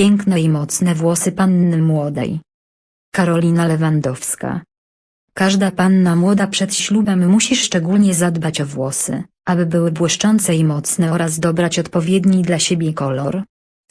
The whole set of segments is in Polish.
Piękne i mocne włosy panny młodej. Karolina Lewandowska. Każda panna młoda przed ślubem musi szczególnie zadbać o włosy, aby były błyszczące i mocne oraz dobrać odpowiedni dla siebie kolor.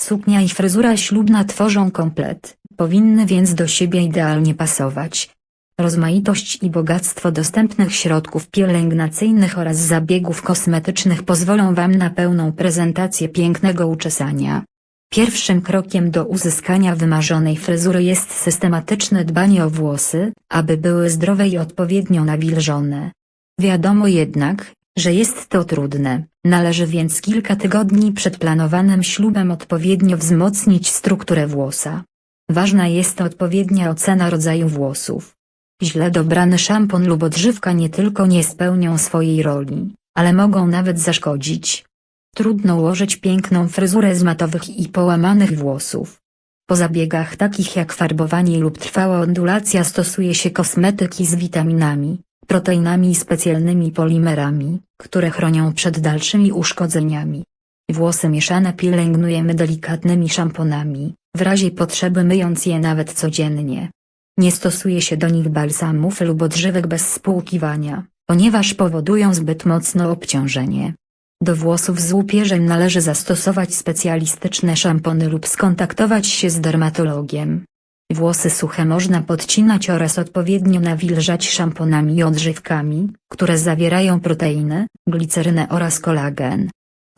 Suknia i fryzura ślubna tworzą komplet, powinny więc do siebie idealnie pasować. Rozmaitość i bogactwo dostępnych środków pielęgnacyjnych oraz zabiegów kosmetycznych pozwolą Wam na pełną prezentację pięknego uczesania. Pierwszym krokiem do uzyskania wymarzonej fryzury jest systematyczne dbanie o włosy, aby były zdrowe i odpowiednio nawilżone. Wiadomo jednak, że jest to trudne, należy więc kilka tygodni przed planowanym ślubem odpowiednio wzmocnić strukturę włosa. Ważna jest odpowiednia ocena rodzaju włosów. Źle dobrany szampon lub odżywka nie tylko nie spełnią swojej roli, ale mogą nawet zaszkodzić. Trudno ułożyć piękną fryzurę z matowych i połamanych włosów. Po zabiegach takich jak farbowanie lub trwała ondulacja stosuje się kosmetyki z witaminami, proteinami i specjalnymi polimerami, które chronią przed dalszymi uszkodzeniami. Włosy mieszane pielęgnujemy delikatnymi szamponami, w razie potrzeby myjąc je nawet codziennie. Nie stosuje się do nich balsamów lub odżywek bez spłukiwania, ponieważ powodują zbyt mocne obciążenie. Do włosów z łupieżem należy zastosować specjalistyczne szampony lub skontaktować się z dermatologiem. Włosy suche można podcinać oraz odpowiednio nawilżać szamponami i odżywkami, które zawierają proteiny, glicerynę oraz kolagen.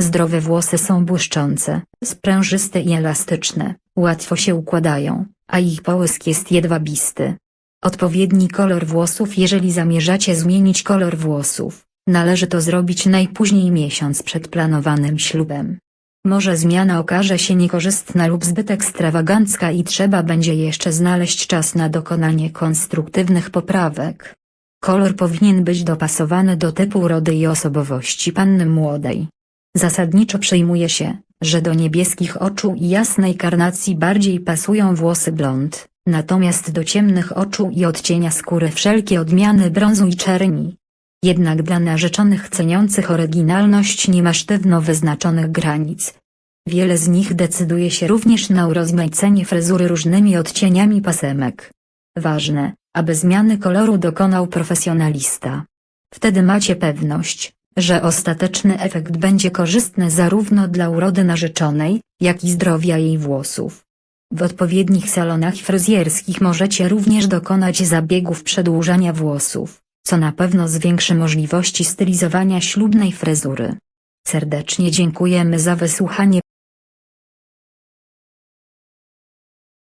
Zdrowe włosy są błyszczące, sprężyste i elastyczne, łatwo się układają, a ich połysk jest jedwabisty. Odpowiedni kolor włosów Jeżeli zamierzacie zmienić kolor włosów, należy to zrobić najpóźniej miesiąc przed planowanym ślubem. Może zmiana okaże się niekorzystna lub zbyt ekstrawagancka i trzeba będzie jeszcze znaleźć czas na dokonanie konstruktywnych poprawek. Kolor powinien być dopasowany do typu urody i osobowości panny młodej. Zasadniczo przyjmuje się, że do niebieskich oczu i jasnej karnacji bardziej pasują włosy blond, natomiast do ciemnych oczu i odcienia skóry wszelkie odmiany brązu i czerni. Jednak dla narzeczonych ceniących oryginalność nie ma sztywno wyznaczonych granic. Wiele z nich decyduje się również na urozmaicenie fryzury różnymi odcieniami pasemek. Ważne, aby zmiany koloru dokonał profesjonalista. Wtedy macie pewność, że ostateczny efekt będzie korzystny zarówno dla urody narzeczonej, jak i zdrowia jej włosów. W odpowiednich salonach fryzjerskich możecie również dokonać zabiegów przedłużania włosów, co na pewno zwiększy możliwości stylizowania ślubnej fryzury. Serdecznie dziękujemy za wysłuchanie